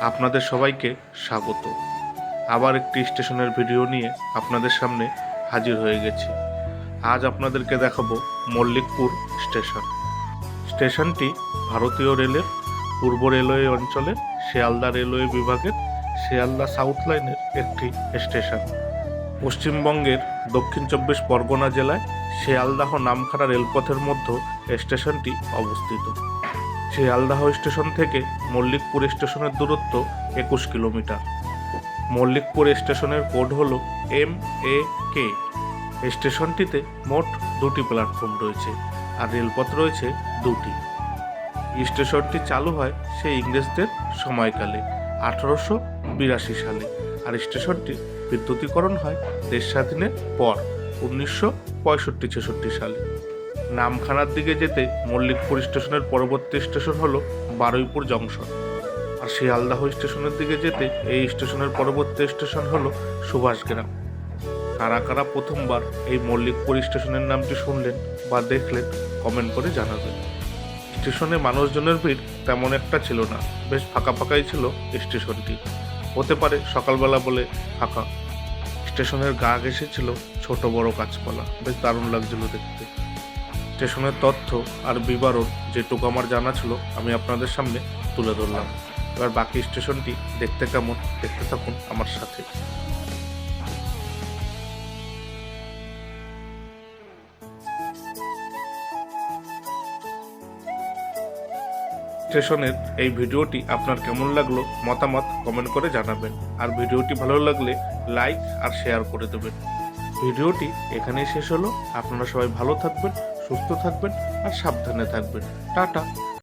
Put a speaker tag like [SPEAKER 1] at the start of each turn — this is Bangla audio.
[SPEAKER 1] আপনাদের সবাইকে স্বাগত। আবার একটি স্টেশনের ভিডিও নিয়ে আপনাদের সামনে হাজির হয়ে গেছি। আজ আপনাদেরকে দেখাবো মল্লিকপুর স্টেশন। স্টেশনটি ভারতীয় রেলের পূর্ব রেলওয়ে অঞ্চলের শিয়ালদা রেলওয়ে বিভাগের শিয়ালদা সাউথ লাইনের একটি স্টেশন। পশ্চিমবঙ্গের দক্ষিণ চব্বিশ পরগনা জেলায় শিয়ালদাহ নামখানা রেলপথের মধ্যে স্টেশনটি অবস্থিত। শিয়ালদাহ স্টেশন থেকে মল্লিকপুর স্টেশনের দূরত্ব একুশ কিলোমিটার। মল্লিকপুর স্টেশনের কোড হল এম এ কে। স্টেশনটিতে মোট দুটি প্ল্যাটফর্ম রয়েছে আর রেলপথ রয়েছে দুটি। স্টেশনটি চালু হয় সেই ইংরেজদের সময়কালে, আঠারোশো বিরাশি সালে, আর স্টেশনটি বিদ্যুতীকরণ হয় দেশ স্বাধীনের পর, উনিশশো পঁয়ষট্টি ছেষট্টি সালে। নামখানার দিকে যেতে মল্লিকপুর স্টেশনের পরবর্তী স্টেশন হলো বারুইপুর জংশন। আর শিয়ালদাহ স্টেশনের দিকে যেতে এই স্টেশনের পরবর্তী স্টেশন হলো সুভাষগ্রাম। কারা কারা প্রথমবার এই মল্লিকপুর স্টেশনের নামটি শুনলেন বা দেখলেন কমেন্ট করে জানাবেন। স্টেশনে মানুষজনের ভিড় তেমন একটা ছিল না, বেশ ফাঁকা ফাঁকাই ছিল স্টেশনটি। হতে পারে সকালবেলা বলে ফাঁকা। স্টেশনের গা ঘেসে ছিল ছোট বড় গাছপালা বেশ দারুণ লাগছিল দেখতে। স্টেশনের তথ্য আর বিবরণ যেটুকু আমার জানা ছিল, আমি আপনাদের সামনে তুলে ধরলাম। এবার বাকি স্টেশনটি দেখতে কেমন, দেখতে থাকুন আমার সাথে। স্টেশনের এই ভিডিওটি আপনার কেমন লাগল মতামত কমেন্ট করে জানাবেন। আর ভিডিওটি ভালো লাগলে লাইক আর শেয়ার করে দেবেন। ভিডিওটি এখানেই শেষ হলো। আপনারা সবাই ভালো থাকবেন সুস্থ থাকবেন আর সাবধানে থাকবেন। টাটা।